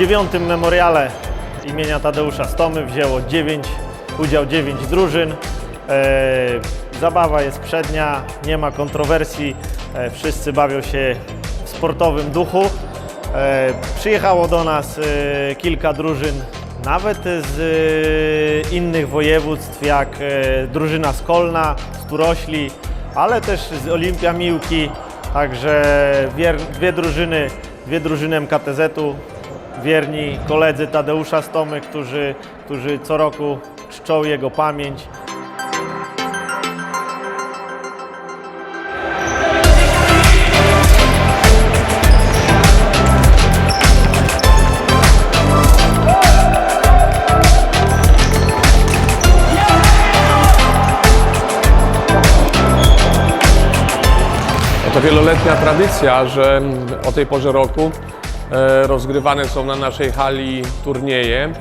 dziewiątym memoriale imienia Tadeusza Stomy wzięło 9, udział 9 drużyn. E, Zabawa jest przednia, nie ma kontrowersji, e, wszyscy bawią się w sportowym duchu. E, Przyjechało do nas kilka drużyn, nawet z innych województw, jak drużyna Skolna, z Turośli, ale też z Olimpia Miłki. Także dwie drużyny, dwie drużyny MKTZ-u, wierni koledzy Tadeusza Stomy, którzy, którzy co roku czczą jego pamięć. To wieloletnia tradycja, że o tej porze roku rozgrywane są na naszej hali turnieje.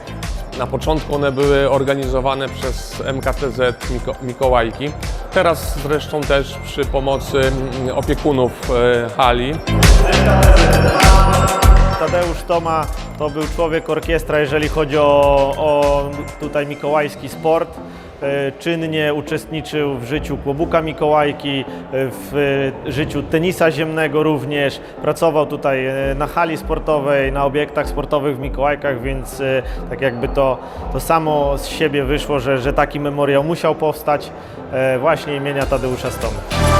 Na początku one były organizowane przez MKTZ Miko Mikołajki. Teraz zresztą też przy pomocy mm, opiekunów e, hali. Tadeusz Toma to był człowiek orkiestra, jeżeli chodzi o, o tutaj mikołajski sport. E, Czynnie uczestniczył w życiu Kłobuka Mikołajki, e, w życiu tenisa ziemnego również. Pracował tutaj e, na hali sportowej, na obiektach sportowych w Mikołajkach, więc tak jakby to, to samo z siebie wyszło, że, że taki memoriał musiał powstać właśnie imienia Tadeusza Stomy.